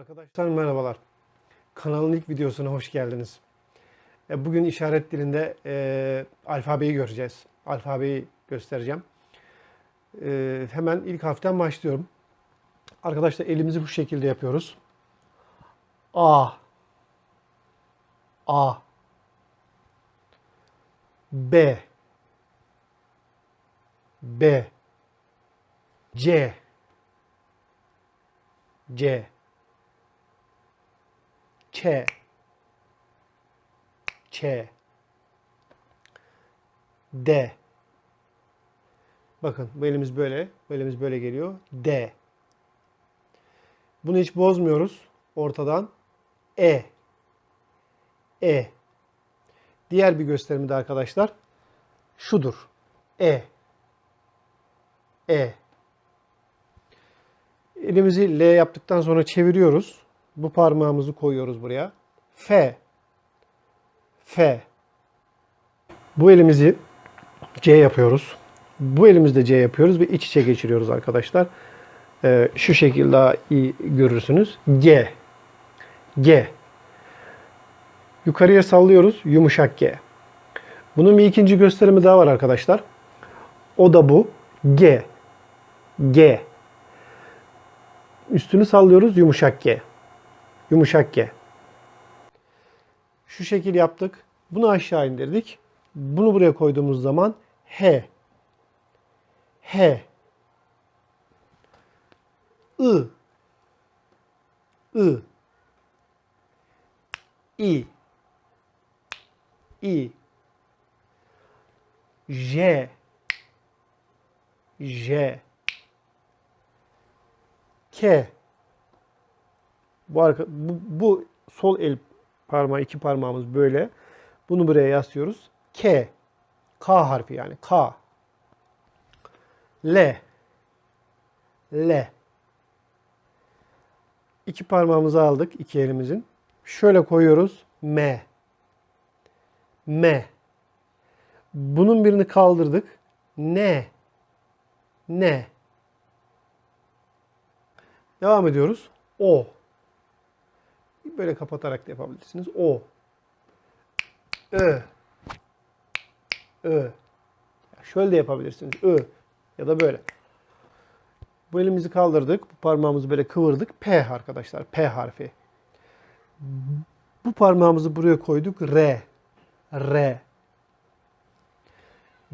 Arkadaşlar merhabalar. Kanalın ilk videosuna hoş geldiniz. E, Bugün işaret dilinde e, alfabeyi göreceğiz. Alfabeyi göstereceğim. E, hemen ilk harften başlıyorum. Arkadaşlar elimizi bu şekilde yapıyoruz. A A B B C C Ç Ç D Bakın bu elimiz böyle, bu elimiz böyle geliyor. D. Bunu hiç bozmuyoruz ortadan. E. E. Diğer bir gösterimi de arkadaşlar şudur. E. E. Elimizi L yaptıktan sonra çeviriyoruz. Bu parmağımızı koyuyoruz buraya. F. F. Bu elimizi C yapıyoruz. Bu elimizde C yapıyoruz ve iç içe geçiriyoruz arkadaşlar. Ee, şu şekilde daha iyi görürsünüz. G. G. Yukarıya sallıyoruz. Yumuşak G. Bunun bir ikinci gösterimi daha var arkadaşlar. O da bu. G. G. Üstünü sallıyoruz. Yumuşak G. Yumuşak G. Şu şekil yaptık. Bunu aşağı indirdik. Bunu buraya koyduğumuz zaman H. H. I. I. I. I. J. J. K. Bu, arka, bu, bu sol el parmağı, iki parmağımız böyle. Bunu buraya yaslıyoruz. K. K harfi yani. K. L. L. İki parmağımızı aldık iki elimizin. Şöyle koyuyoruz. M. M. Bunun birini kaldırdık. N. N. Devam ediyoruz. O. Böyle kapatarak da yapabilirsiniz. O. Ö. Ö. Şöyle de yapabilirsiniz. Ö. Ya da böyle. Bu elimizi kaldırdık. Bu parmağımızı böyle kıvırdık. P arkadaşlar. P harfi. Bu parmağımızı buraya koyduk. R. R.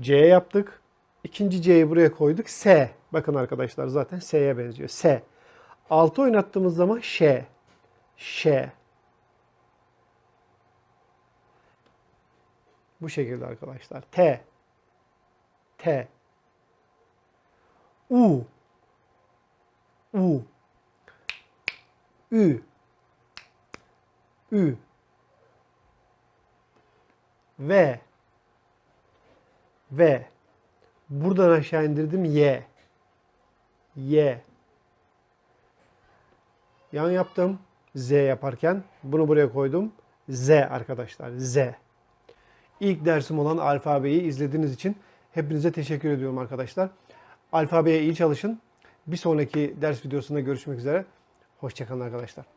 C yaptık. İkinci C'yi buraya koyduk. S. Bakın arkadaşlar zaten S'ye benziyor. S. Altı oynattığımız zaman Ş. Ş. Bu şekilde arkadaşlar. T. T. U. U. Ü. Ü. V. V. Buradan aşağı indirdim Y. Y. Yan yaptım. Z yaparken bunu buraya koydum. Z arkadaşlar. Z. İlk dersim olan alfabeyi izlediğiniz için hepinize teşekkür ediyorum arkadaşlar. Alfabeye iyi çalışın. Bir sonraki ders videosunda görüşmek üzere. Hoşçakalın arkadaşlar.